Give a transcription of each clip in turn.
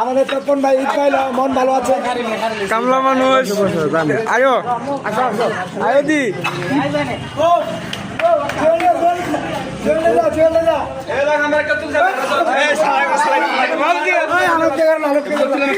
আমাদের তপন ভাই ঈদ পাইল মন ভালো আছে কামলা মানুষ আয়ো আয়ো দি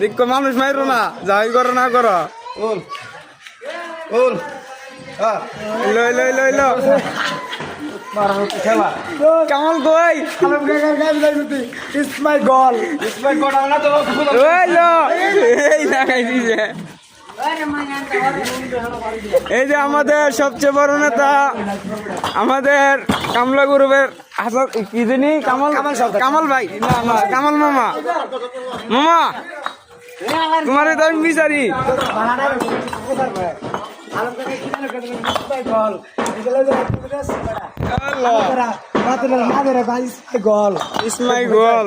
দেখো মানুষ মাইরো না যাই করো না করো। লই লই লই লো কামল কই? আলোক কাকার গাছ লাগবে ইটস মাই গল ওই লো। এই লাগাই দিছে এই যে আমাদের সবচেয়ে বড় নেতা আমাদের কামলা গ্রুপের হাসান কি জানি কামাল কামাল ভাই। না না কামাল মামা। মামা তোমার তো আমি বিচারি। ইসমাই গোল।